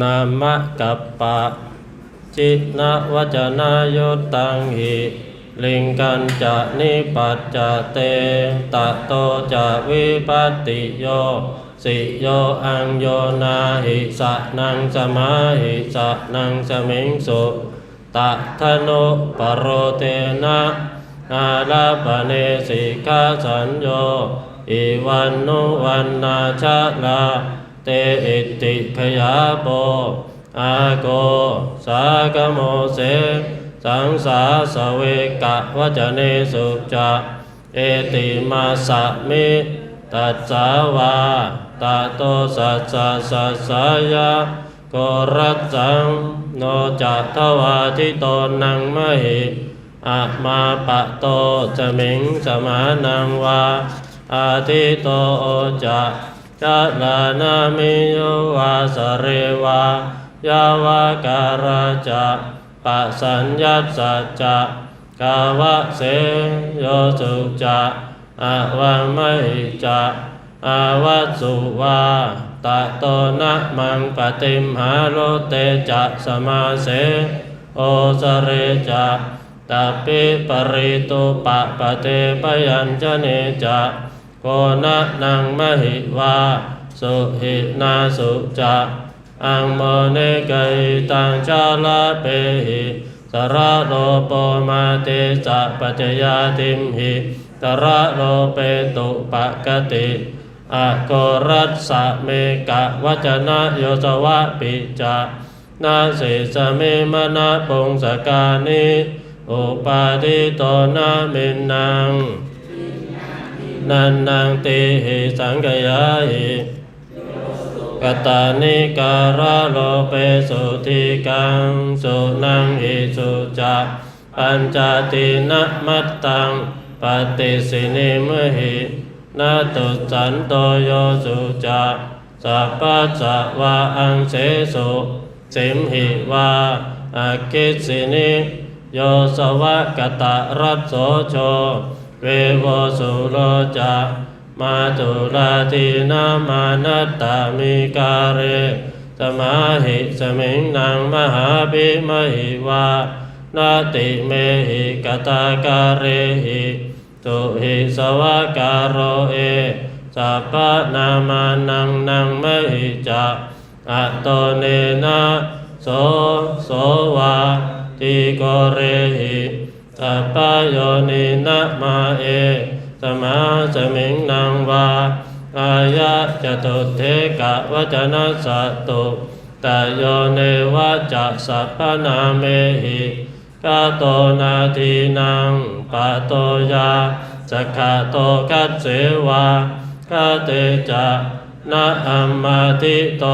นามะกัปปะ จินวจนายตังหิลิงกันจะนิปัจจเตตะโตจะวิปัตติโย สิโยอังโยนาหิสะนังสมาหิสะนังสมิงสุตะทโนปโรเตนะอาลาปเนสิกาสัญโยอิวันนุวันนาชะลา เตอิติขยาโปอาโก สากโมเส สังสาสเวกะวจเนสุจะเอติมาสะมิตัสสาวาตาโตสัสสะสัสสายะโกรัสสังโนจัตถวาทิโตนังมหิอะมาปะโตจะมิงสมานังวาอาทิโตโอจะ จะลานามิโยวาสเรวายาวาการาจะปะสัญญัสัจจะกาวะเสโยสุจะอาวังไม่จะอาวัสุวาตะโตนะมังปฏิมหาโลเตจะสมาเสโอสเรจะตาปิปริตุปะปะเตปยัญชเนจะ โกนะนังมหิวาสุหินาสุจะอังโมเนกยตังชาลาเปหิสระโลโปมาเตจะปัจจยาติมหิสระโลเปตุปะกติอะโกรัสสะเมกะวจนะโยสวะปิจะนาสิสเมมนะปุงสกานิอุปาทิโตนามินนัง นันนังติหิสังกยาหิกตานิการะโลเปสุทิกังสุนังหิสุจะปัญจตินะมัตตังปฏิสินิมหินาตุสันโตโยสุจะสัพพะสะวะอังเสสุสิมหิวาอาคิสินิโยสวะกตะรัสโสโช เวโวสุโลจะมาตุลาทีนามานัตตามิกาเรสมาหิสมิงนังมหาปิมหิวานาติเมหิกตากาเรหิตุหิสวะการโรเอสัพพะนามานังนังมหิจะอะโตเนนะโสโสวาติโกเรหิ สัพพโยนินะมาเอสมาสมิงนังวาอายะจตุเทกะวจนะสัตตุตโยเนวะจะสัพพนาเมหิกาโตนาทีนังปะโตยาสกขาโตกัสเสวาคาเตจะนะอัมมาทิโต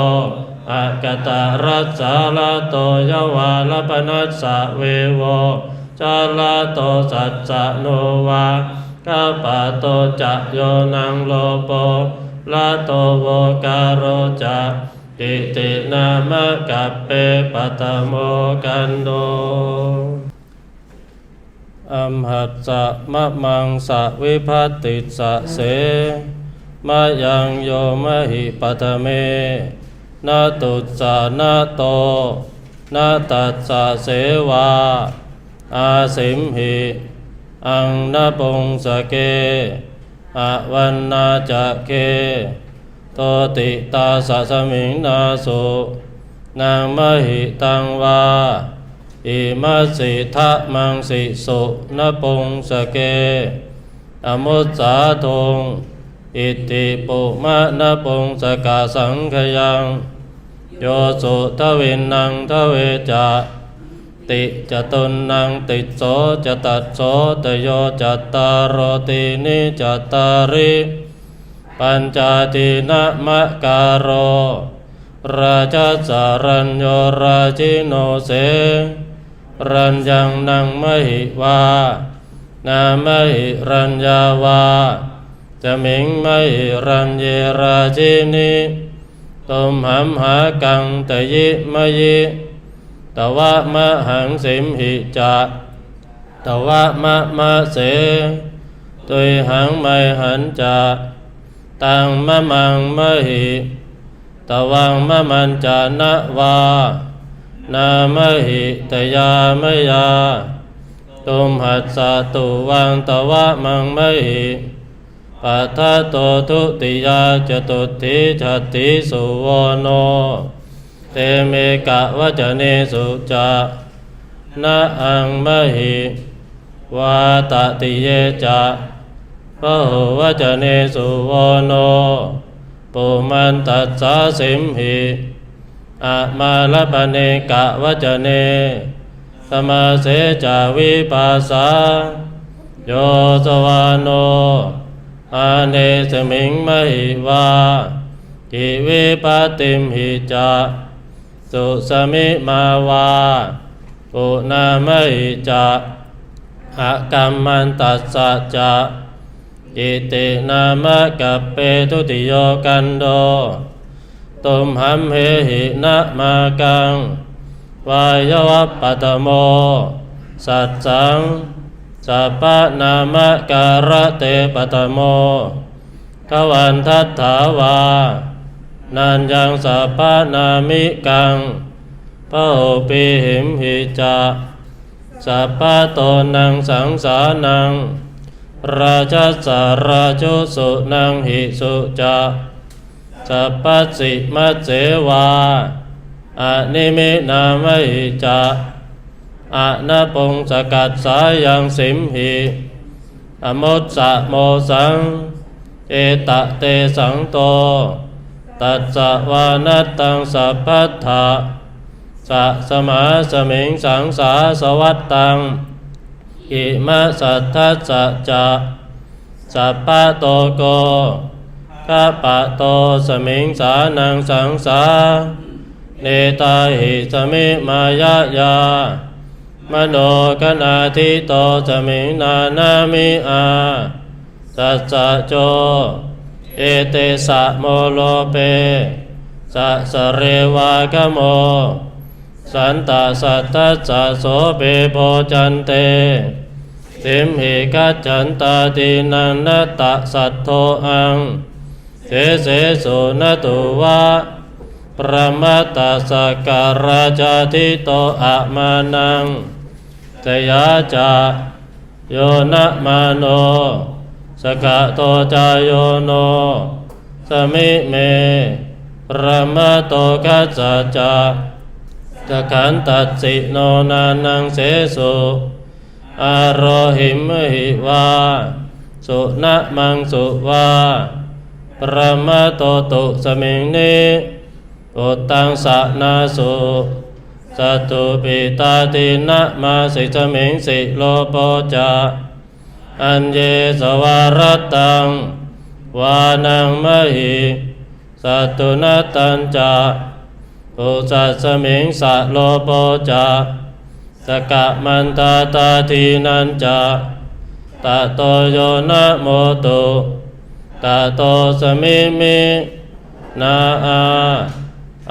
อากตารัสสาลาโตยวาลปนัสสะเวโว จาลาโตสัจจโนวากาปะโตจะโยนังโลโปลาโตโวการโรจะติตินามะกัปเปปัตโมกันโดอัมหัสสะมะมังสะวิภัตติสะเสมายังโยมหิปัตเมนาตุสานาโตนาตัสสะเสวา อาสิมหิอังนาปงสเกอวันนาจะเคโตติตาสะสมิงนาสุนางมหิตังวาอิมัสสิทะมังสิสุนปงสเกอมุสสาทงอิติปุมะนปงสกาสังขยัง โยสุทวินนังทเวจะ ติจตุนังติโสจตัสโสตโยจัตตารโตินิจัตตาริปัญจตินะมะการโรราชสารัญโยราชิโนเส รัญญังนังมหิวา นามหิรัญญาวาจะมิงมหิรัญเยราชินิตุมหัมหากังตยิมยิ ตวะมะหังสิมหิจะตวะมะมะเสตุยหังไมหันจะตังมะมังมะหิตวังมะมันจานะวา นามหิตยามยาตุมหัสสะตุวังตวะมังมะหิปัทธะโตทุติยาจตุติชัตติสุวโน เตเมกะวจเนสุจะนะอังมหิวาตติเยจะพหุวจเนสุวโนปุมันตัสสะสิมหิอะมาลปเนกะวจเนสมาเสจาวิปัสสาโยสวานโนอาเนสมิงมหิวาจิวิปติมหิจา สุสมิมาวาปุนามิจาอะกัมมันตัสสะจาอิตินามะกัปเปทุติโยกันโดตุมหัมเหหินะมากัง วายวัปปัตโม สัจจังสัพพะนามะการะเตปัตโมขวันทัตถาวา นันยังสัพพะนามิกังพระโอปิหิมหิจาสัพพะโตนังสังสานัง ราชสาราชุสุนังหิสุจาสัพพสิมัเสวาอะนิมินามหิจาอะนะปงสกัดสายังสิมหิอมุตสะโมสัง เอตะเตสังโต ตัสสะวานัตตังสัพพัทธะสะสมาสมิงสังสาสวัตตังอิมะสัทธัสสะจะสัพพะโตโกข้าปะโตสมิงสานังสังสาเนตาหิสมิมายายามโนกนาทิโตสมิงนานามิอาสัสสะโจ เอเตสะโมโลเปสัสเรวากโม สันตสัตตัสะโสเปโพจันเตสิมหิกัจจันตาตินันนตะสัทโทอังเสเสสุนตุวะประมาตาสการาจาทิโตอะมานังสยาจาโยนะมาโน สกะโตจายโยโน สมิเมระมาโตกัจจาจาตะขันตัดสิโนนานังเสสุอารหิมหิวา สุนะมังสุวาประมาโตตุสมิงนิอุตตังสะนาสุสตุปิตาตินะมาสิสมิงสิโลโปจา อันเยสวารตัง วานังมหิสัตตุนตันจาอุสัสมิงสะโลโปจาสกะมันตาตาทีนันจาตะโตโยนะโมตุตะโตสมิมินาอา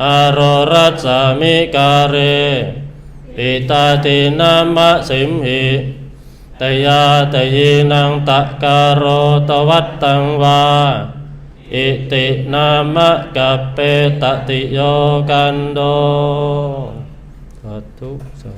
อารรัสสามิการเรปิตาตินามะสิมหิ ตยาตยีนังตะการโรตวัตตังวา อิตินามะกัปเปตติโยกันโดสาธุสา